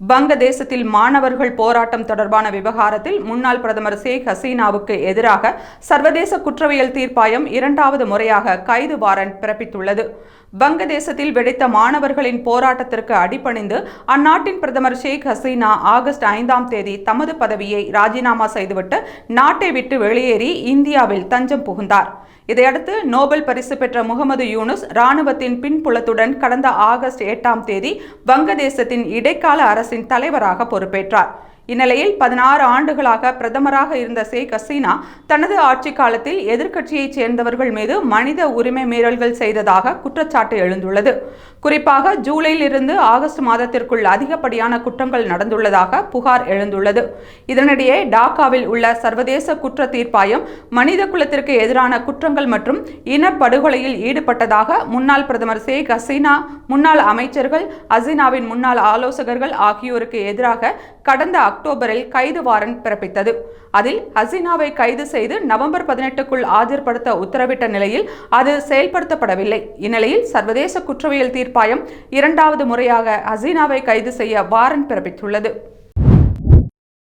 வங்கதேசத்தில் மாணவர்கள் போராட்டம் தொடர்பான விவகாரத்தில் முன்னாள் பிரதமர் ஷேக் ஹசீனாவுக்கு எதிராக சர்வதேச குற்றவியல் தீர்ப்பாயம் இரண்டாவது முறையாக கைது வாரண்ட் பிறப்பித்துள்ளது. வங்கதேசத்தில் வெடித்த மாணவர்களின் போராட்டத்திற்கு அடிபணிந்து அந்நாட்டின் பிரதமர் ஷேக் ஹசீனா ஆகஸ்ட் ஐந்தாம் தேதி தமது பதவியை ராஜினாமா செய்துவிட்டு நாட்டை விட்டு வெளியேறி இந்தியாவில் தஞ்சம் புகுந்தார். இதையடுத்து நோபல் பரிசு பெற்ற முகமது யூனுஸ் ராணுவத்தின் பின்புலத்துடன் கடந்த ஆகஸ்ட் எட்டாம் தேதி வங்கதேசத்தின் இடைக்கால அரசின் தலைவராக பொறுப்பேற்றார். இந்நிலையில் பதினாறு ஆண்டுகளாக பிரதமராக இருந்த ஷேக் ஹசீனா தனது ஆட்சி காலத்தில் எதிர்க்கட்சியைச் சேர்ந்தவர்கள் மீது மனித உரிமை மீறல்கள் செய்ததாக குற்றச்சாட்டு எழுந்துள்ளது. குறிப்பாக ஜூலையில் இருந்து ஆகஸ்ட் மாதத்திற்குள் அதிகப்படியான குற்றங்கள் நடந்துள்ளதாக புகார் எழுந்துள்ளது. இதனிடையே டாக்காவில் உள்ள சர்வதேச குற்ற தீர்ப்பாயம் மனித குலத்திற்கு எதிரான குற்றங்கள் மற்றும் இனப்படுகொலையில் ஈடுபட்டதாக முன்னாள் பிரதமர் ஷேக் ஹசீனா முன்னாள் அமைச்சர்கள் அசினாவின் முன்னாள் ஆலோசகர்கள் ஆகியோருக்கு எதிராக கடந்த அக்டோபரில் கைது வாரண்ட் பிறப்பித்தது. அதில் ஹசீனாவை கைது செய்து நவம்பர் பதினெட்டுக்குள் ஆஜர்படுத்த உத்தரவிட்ட நிலையில் அது செயல்படுத்தப்படவில்லை. இந்நிலையில் சர்வதேச குற்றவியல் தீர்ப்பாயம் இரண்டாவது முறையாக ஹசீனாவை கைது செய்ய வாரண்ட் பிறப்பித்துள்ளது.